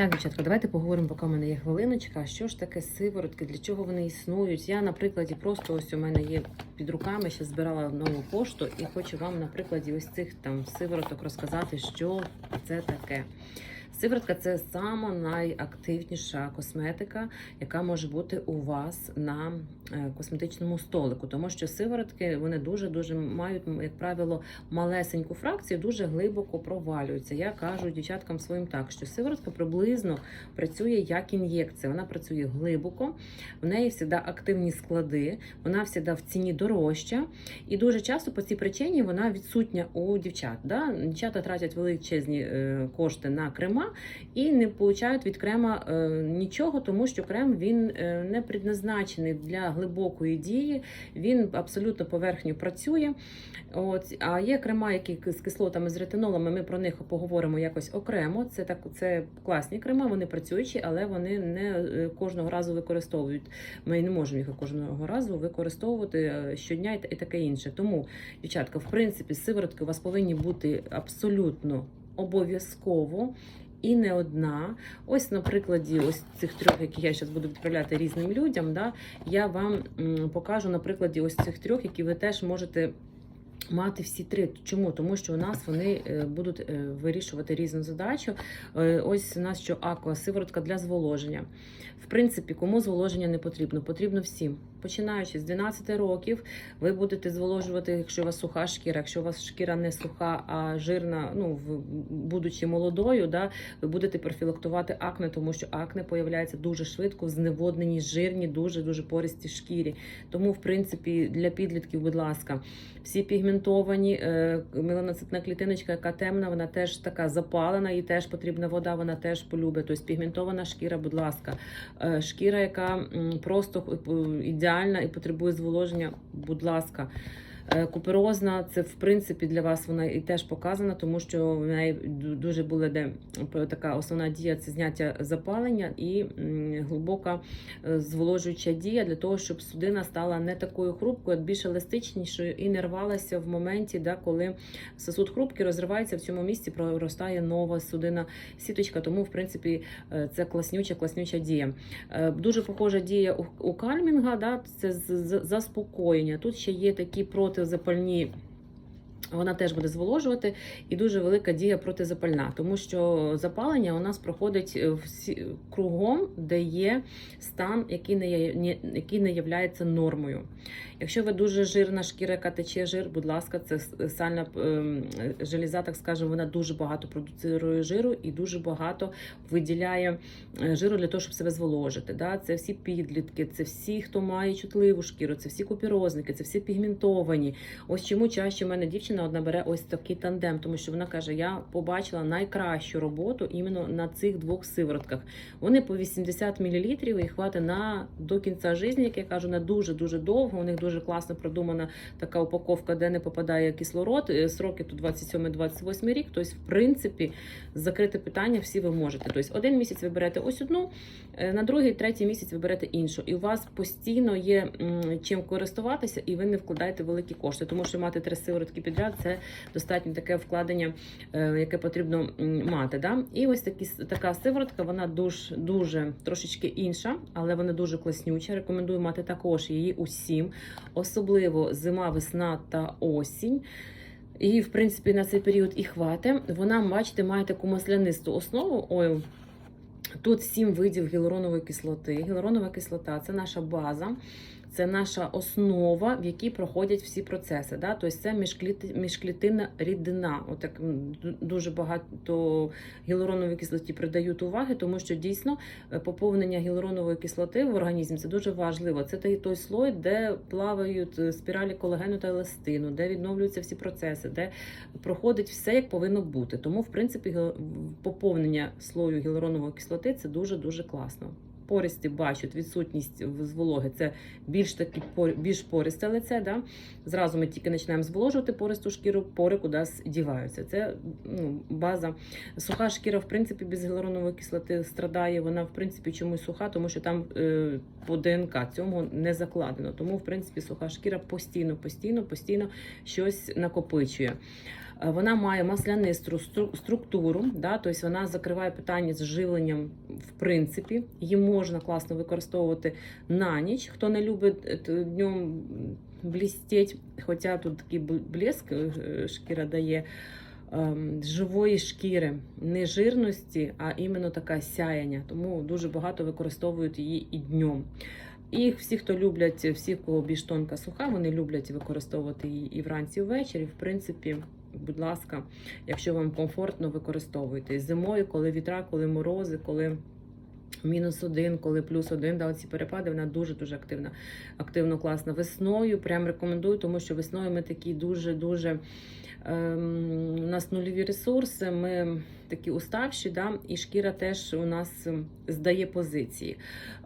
Так, дівчатка, давайте поговоримо, поки в мене є хвилиночка. Що ж таке сиворотки, для чого вони існують? Я, на прикладі, просто ось у мене є під руками, ще збирала нову пошту і хочу вам на прикладі ось цих там сивороток розказати, що це таке. Сиворотка це сама найактивніша косметика, яка може бути у вас на е, косметичному столику, тому що сиворотки вони дуже дуже мають, як правило, малесеньку фракцію, дуже глибоко провалюються. Я кажу дівчаткам своїм так, що сиворотка приблизно працює як ін'єкція. Вона працює глибоко, в неї завжди активні склади, вона завжди в ціні дорожча. І дуже часто по цій причині вона відсутня у дівчат. Да? Дівчата тратять величезні е, кошти на крема і не получають від крема е, нічого, тому що крем він е, не предназначений для глибокої дії, він абсолютно поверхньо працює. От, а є крема, які з кислотами, з ретинолами, ми про них поговоримо якось окремо. Це так, це класні крема, вони працюючі, але вони не е, кожного разу використовують. Ми не можемо їх кожного разу використовувати щодня і таке інше. Тому, дівчатка, в принципі, сиворотки у вас повинні бути абсолютно обов'язково. І не одна. Ось на прикладі ось цих трьох, які я зараз буду відправляти різним людям. Да, я вам покажу на прикладі ось цих трьох, які ви теж можете мати всі три. Чому? Тому що у нас вони е, будуть е, вирішувати різну задачу. Е, Ось у нас що аква, сиворотка для зволоження. В принципі, кому зволоження не потрібно? Потрібно всім. Починаючи з 12 років, ви будете зволожувати, якщо у вас суха шкіра, якщо у вас шкіра не суха, а жирна, ну будучи молодою, да, ви будете профілактувати акне, тому що акне появляється дуже швидко в зневодненій, жирні, дуже дуже пористі шкірі. Тому, в принципі, для підлітків, будь ласка, всі пігментовані, е, меланоцитна клітиночка, яка темна, вона теж така запалена, і теж потрібна вода, вона теж полюбить. Тобто пігментована шкіра, будь ласка, Е, шкіра, яка просто е, ідеальна і потребує зволоження, будь ласка. Е, Куперозна, це в принципі для вас вона і теж показана, тому що в неї дуже була де така основна дія це зняття запалення і глибока е, зволожуюча дія для того, щоб судина стала не такою хрупкою, а більш еластичнішою і не рвалася в моменті, да, коли сосуд хрупкий розривається в цьому місці, проростає нова судина сіточка. Тому, в принципі, е, це класнюча, класнюча дія. Дуже похожа дія у, кальмінга, да, це заспокоєння. Тут ще є такі протизапальні. Вона теж буде зволожувати і дуже велика дія протизапальна, тому що запалення у нас проходить е, всі кругом, де є стан, який не є, який не являється нормою. Якщо ви дуже жирна шкіра, яка тече жир, будь ласка, це сальна ем, желіза, так скажемо, вона дуже багато продуцирує жиру і дуже багато виділяє е, жиру для того, щоб себе зволожити. Да? Це всі підлітки, це всі, хто має чутливу шкіру, це всі купірозники, це всі пігментовані. Ось чому чаще в мене дівчина одна бере ось такий тандем, тому що вона каже: я побачила найкращу роботу іменно на цих двох сиворотках. Вони по 80 мл і хватить на до кінця життя, як я кажу, на дуже дуже довго. У них дуже класно продумана така упаковка, де не попадає кислород. Е, Сроки тут 27-28 рік. Тобто, в принципі, закрити питання всі ви можете. Тобто, один місяць ви берете ось одну, е, на другий, третій місяць ви берете іншу. І у вас постійно є чим користуватися, і ви не вкладаєте великі кошти, тому що мати три сиворотки підряд це достатньо таке вкладення, е, яке потрібно мати. Да? І ось такі, така сиворотка, вона дуже, дуже трошечки інша, але вона дуже класнюча. Рекомендую мати також її усім, особливо зима, весна та осінь. І, в принципі, на цей період і хватить. Вона, бачите, має таку маслянисту основу. Ой, Тут сім видів гіалуронової кислоти. Гіалуронова кислота це наша база, це наша основа, в якій проходять всі процеси. Да? Тобто це міжклітинна рідина. Отак дуже багато гіалуронової кислоті придають уваги, тому що дійсно е, поповнення гіалуронової кислоти в організмі це дуже важливо. Це той, той слой, де плавають е, спіралі колагену та еластину, де відновлюються всі процеси, де проходить все як повинно бути. Тому, в принципі, поповнення слою гіалуронової кислоти це дуже дуже класно. Пористі бачать відсутність в- з вологи. Це більш таки більш пористе лице. Да? Зразу ми тільки починаємо зволожувати пористу шкіру, пори кудись діваються. Це ну, база. Суха шкіра, в принципі, без гіалуронової кислоти страдає. Вона, в принципі, чомусь суха, тому що там е, по ДНК цьому не закладено. Тому, в принципі, суха шкіра постійно, постійно, постійно щось накопичує. Е, Вона має маслянисту структуру, да, тобто вона закриває питання з живленням в принципі. Її можна класно використовувати на ніч. Хто не любить е, днем блістеть, хоча тут такий блеск е, шкіра дає ем, живої шкіри, не жирності, а іменно така сяяння. Тому дуже багато використовують її і днем. І всі, хто люблять, всі, кого більш тонка суха, вони люблять використовувати її і вранці, і ввечері. В принципі, будь ласка, якщо вам комфортно, використовуйте. Зимою, коли вітра, коли морози, коли мінус один, коли плюс один, да, ці перепади, вона дуже-дуже активна, активно класна. Весною прям рекомендую, тому що весною ми такі дуже-дуже. Ем, у нас нульові ресурси, ми такі уставші, да, і шкіра теж у нас ем, здає позиції.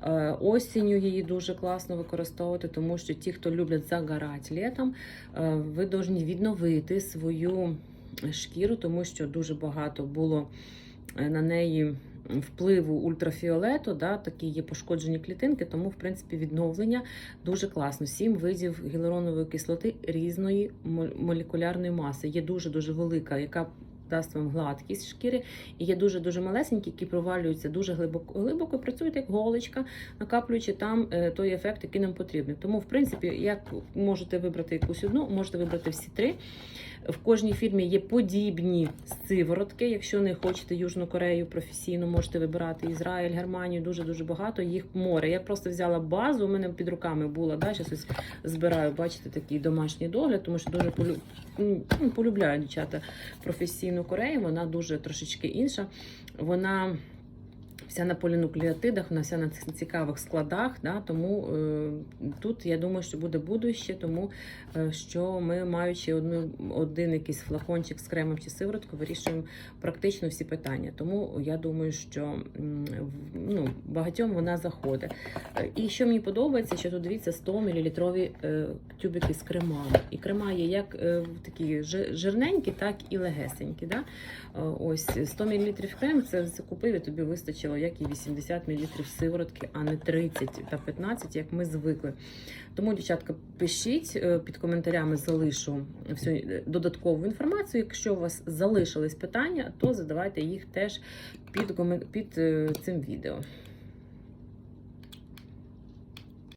Е, осінню її дуже класно використовувати, тому що ті, хто люблять загорати літом, е, ви повинні відновити свою шкіру, тому що дуже багато було е, на неї впливу ультрафіолету, да, такі є пошкоджені клітинки, тому, в принципі, відновлення дуже класно. Сім видів гіалуронової кислоти різної мол- молекулярної маси. Є дуже-дуже велика, яка дасть вам гладкість шкіри, і є дуже-дуже малесенькі, які провалюються дуже глибоко, глибоко працюють як голочка, накаплюючи там е, той ефект, який нам потрібен. Тому, в принципі, як можете вибрати якусь одну, можете вибрати всі три. В кожній фірмі є подібні сиворотки. Якщо не хочете Южну Корею професійно, можете вибирати Ізраїль, Германію. Дуже дуже багато. Їх море. Я просто взяла базу. У мене під руками була. Да, зараз збираю, бачите, такий домашній догляд, тому що дуже полю... ну, полюбляю дівчата професійну Корею. Вона дуже трошечки інша. Вона. Вся на полінуклеотидах, вона вся на цікавих складах. Да, тому е, тут я думаю, що буде будуще, тому е, що ми, маючи одну, один якийсь флакончик з кремом чи сивороткою, вирішуємо практично всі питання. Тому я думаю, що ну, багатьом вона заходить. І що мені подобається, що тут дивіться 100 мл е, тюбики з кремами. І крема є як е, такі жирненькі, так і легесенькі. Да? Е, Ось 100 мл крем це закупив і тобі вистачило як і 80 мл сиворотки, а не 30 та 15, як ми звикли. Тому, дівчатка, пишіть е, під коментарями, залишу всю е, додаткову інформацію. Якщо у вас залишились питання, то задавайте їх теж під, під е, цим відео.